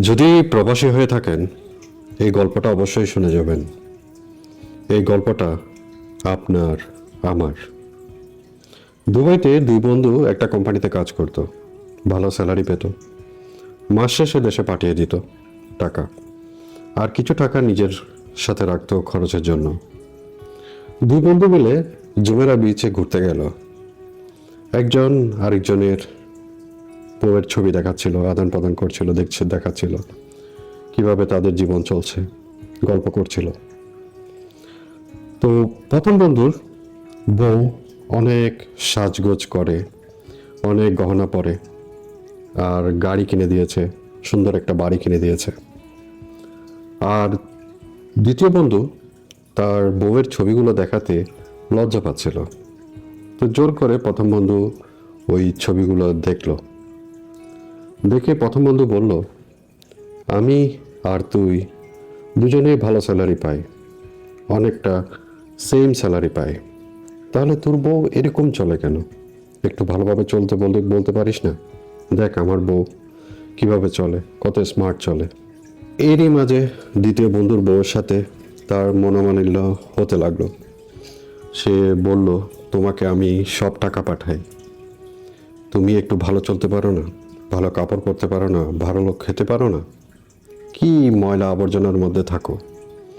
যদি প্রবাসী হয়ে থাকেন, এই গল্পটা অবশ্যই শুনে যাবেন। এই গল্পটা আপনার, আমার। দুবাইতে দুই বন্ধু একটা কোম্পানিতে কাজ করতো, ভালো স্যালারি পেত। মাস শেষে দেশে পাঠিয়ে দিত টাকা, আর কিছু টাকা নিজের সাথে রাখতো খরচের জন্য। দুই বন্ধু মিলে জুমেরা বিচে ঘুরতে গেল। একজন আরেকজনের বউয়ের ছবি দেখাচ্ছিল, আদান প্রদান করছিল, দেখছে, দেখাচ্ছিল। কীভাবে তাদের জীবন চলছে, গল্প করছিল। তো প্রথম বন্ধুর বউ অনেক সাজগোজ করে, অনেক গহনা পরে, আর গাড়ি কিনে দিয়েছে, সুন্দর একটা বাড়ি কিনে দিয়েছে। আর দ্বিতীয় বন্ধু তার বউয়ের ছবিগুলো দেখাতে লজ্জা পাচ্ছিল। তো জোর করে প্রথম বন্ধু ওই ছবিগুলো দেখল। দেখে প্রথম বন্ধু বলল, আমি আর তুই দুজনেই ভালো স্যালারি পাই, অনেকটা সেম স্যালারি পাই। তাহলে তোর বউ এরকম চলে কেন? একটু ভালোভাবে চলতে বলতে বলতে পারিস না? দেখ, আমার বউ কীভাবে চলে, কত স্মার্ট চলে। এরই মাঝে দ্বিতীয় বন্ধুর বউয়ের সাথে তার মনোমানিল্য হতে লাগল। সে বলল, তোমাকে আমি সব টাকা পাঠাই। তুমি একটু ভালো চলতে পারো না? ভালো কাপড় পরতে পারো না, ভালো লোক খেতে পারো না। কি ময়লা আবর্জনার মধ্যে থাকো।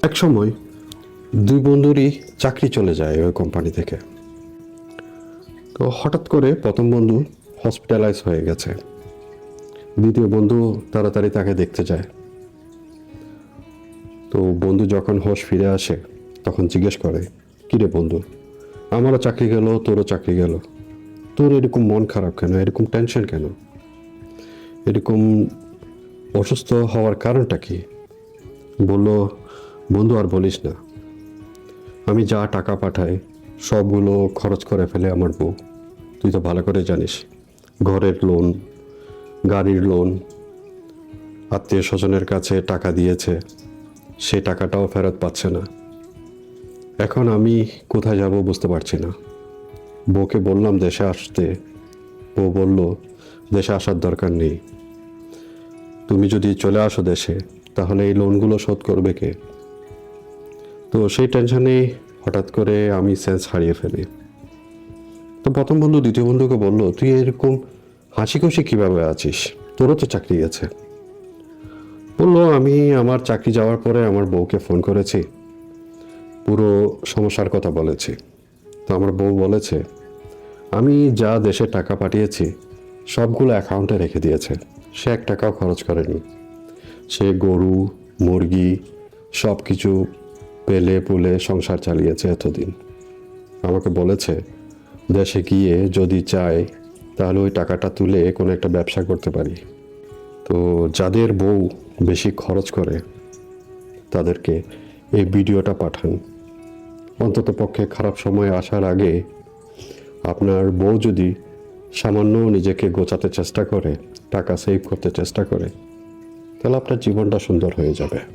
এক সময় দুই বন্ধুরই চাকরি চলে যায় ওই কোম্পানি থেকে। তো হঠাৎ করে প্রথম বন্ধু হসপিটালাইজ হয়ে গেছে। দ্বিতীয় বন্ধু তাড়াতাড়ি তাকে দেখতে যায়। তো বন্ধু যখন হোশ ফিরে আসে, তখন জিজ্ঞেস করে কিরে বন্ধু? আমারও চাকরি গেল, তোরও চাকরি গেল। তোর এরকম মন খারাপ কেন? এরকম টেনশন কেন? এরকম অসুস্থ হওয়ার কারণটা কি? বলল, বন্ধু, আর বলিস না। আমি যা টাকা পাঠাই, সবগুলো খরচ করে ফেলে আমার বউ। তুই তো ভালো করে জানিস, ঘরের লোন, গাড়ির লোন, আত্মীয় স্বজনের কাছে টাকা দিয়েছে, সে টাকাটাও ফেরত পাচ্ছে না। এখন আমি কোথায় যাব বুঝতে পারছি না। বউকে বললাম দেশে আসতে। বউ বলল, দেশে আসার দরকার নেই। তুমি যদি চলে আসো দেশে, তাহলে এই লোনগুলো শোধ করবে কে? তো সেই টেনশনে হঠাৎ করে আমি সেন্স হারিয়ে ফেলি। তো প্রথম বন্ধু দ্বিতীয় বন্ধুকে বলল, তুই এরকম হাসি খুশি কীভাবে আছিস? তোরও তো চাকরি গেছে বলল, আমি আমার চাকরি যাওয়ার পরে আমার বউকে ফোন করেছি। পুরো সমস্যার কথা বলেছি। তো আমার বউ বলেছে, আমি যা দেশে টাকা পাঠিয়েছি, সবগুলো অ্যাকাউন্টে রেখে দিয়েছে। সে এক টাকাও খরচ করেনি। সে গরু, মুরগি সব কিছু পেলে পুলে সংসার চালিয়েছে এতদিন। আমাকে বলেছে, দেশে গিয়ে যদি চাই তাহলে ওই টাকাটা তুলে কোনো একটা ব্যবসা করতে পারি। তো যাদের বউ বেশি খরচ করে, তাদেরকে এই ভিডিওটা পাঠান। অন্তত পক্ষে খারাপ সময় আসার আগে আপনার বউ যদি সামান্য নিজেকে গোছাতে চেষ্টা করে, টাকা সেভ করতে চেষ্টা করে, তাহলে আপনার জীবনটা সুন্দর হয়ে যাবে।